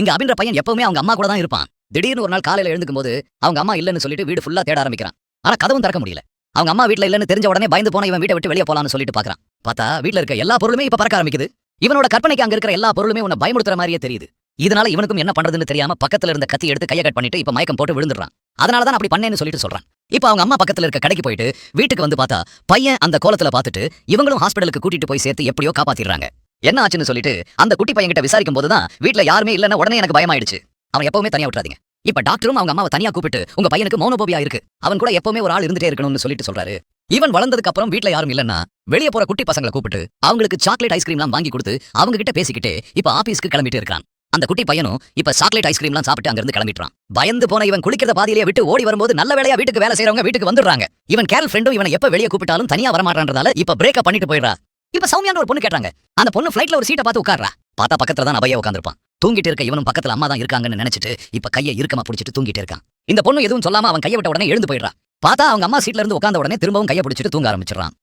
இங்க அபின்ற பையன் எப்பவுமே அவங்க அம்மா கூட தான் இருப்பான். திடீர்னு ஒரு நாள் காலையில எழுந்துக்கும் போது அவங்க அம்மா இல்லன்னு சொல்லிட்டு வீடு ஃபுல்லா தேட ஆரம்பிக்கிறான். ஆனா கதவும் திறக்க முடியல. அவங்க அம்மா வீட்டுல இல்லன்னு தெரிஞ்ச உடனே பயந்து போன இவன் வீட்டை விட்டு வெளியே போலான்னு சொல்லிட்டு பாக்குறான். பார்த்தா வீட்டுல இருக்க எல்லா பொருளுமே இப்ப பறக்க ஆரம்பிக்குது. இவனோட கற்பனைக்கு அங்க இருக்கிற எல்லா பொருளுமே உன்னை பயமுறுத்துற மாதிரியே தெரியுது. இதனால இவனுக்கும் என்ன பண்றதுன்னு தெரியாம பக்கத்துல இருந்த கத்தி எடுத்து கையை கட் பண்ணிட்டு இப்ப மயக்கம் போட்டு விழுந்துடுறான். அதனால தான் அப்படி பண்ணேன்னு சொல்லிட்டு சொல்றான். இப்ப அவங்க அம்மா பக்கத்துல இருக்க கடைக்கு போயிட்டு வீட்டுக்கு வந்து பார்த்தா பையன் அந்த கோலத்துல பார்த்துட்டு இவங்களும் ஹாஸ்பிடலுக்கு கூட்டிட்டு போய் சேர்த்து எப்படியோ காப்பாத்திடுறாங்க. என்ன ஆச்சுன்னு சொல்லிட்டு அந்த குட்டி பையன்கிட்ட விசாரிக்கும் போதுதான் வீட்டுல யாருமே இல்லைன்னா உடனே எனக்கு பயமாயிடுச்சு. அவன் எப்பவுமே தனியா விட்டுறாதீங்க. இப்ப டாக்டரும் அவங்க அம்மாவை தனியா கூப்பிட்டு உங்க பையனுக்கு மோனோபோபியா இருக்கு. அவன் கூட எப்பவுமே ஒரு ஆள் இருந்துட்டே இருக்கணும்னு சொல்லிட்டு சொல்றாரு. இவன் வளர்ந்ததுக்கு அப்புறம் வீட்ல யாரும் இல்லைன்னா வெளிய போற குட்டி பசங்களை கூப்பிட்டு அவங்களுக்கு சாக்லேட் ஐஸ்கிரீம்லாம் வாங்கி கொடுத்து அவங்க கிட்ட பேசிக்கிட்டே இப்ப ஆபீஸ்க்கு கிளம்பிட்டு இருக்கான் அந்த குட்டி பையனும் இப்ப சாக்லேட் ஐஸ்கிரீம்லாம் சாப்பிட்டு அங்கிருந்து கிளம்பிட்டான் பயந்து போன இவன் குளிக்கிறத பாதியிலேயே விட்டு ஓடி வரும்போது நல்ல வேலையா வீட்டுக்கு வேலை செய்யறவங்க வீட்டுக்கு வந்துடுறாங்க. இவன் கேரல் ஃப்ரெண்டும் இவனை எப்ப வெளிய கூப்பிட்டாலும் தனியா வரமாட்டான்றதால இப்ப பிரேக்கப் பண்ணிட்டு போயிடுறா. இப்ப சௌமியான ஒரு பொண்ணு கேட்டாங்க. அந்த பொண்ணு ஃபிளைட்ல ஒரு சீட்டை பார்த்து உட்காரா பார்த்தா பக்கத்துல தான் அபையா உட்காந்துருப்பான் தூங்கிட்டு இருக்க இவனும் பக்கத்துல அம்மா தான் இருக்காங்கன்னு நினைச்சிட்டு இப்ப கையை இறுக்கமா பிடிச்சிட்டு தூங்கிட்டு இருக்கான். இந்த பொண்ணு எதுவும் சொல்லாம அவன் கையை விட்ட உடனே எழுந்து போயிடுறா. பார்த்தா அவங்க அம்மா சீட்ல இருந்து உட்காந்த உடனே திரும்பவும் கையை பிடிச்சிட்டு தூங்க ஆரம்பிச்சிடறான்.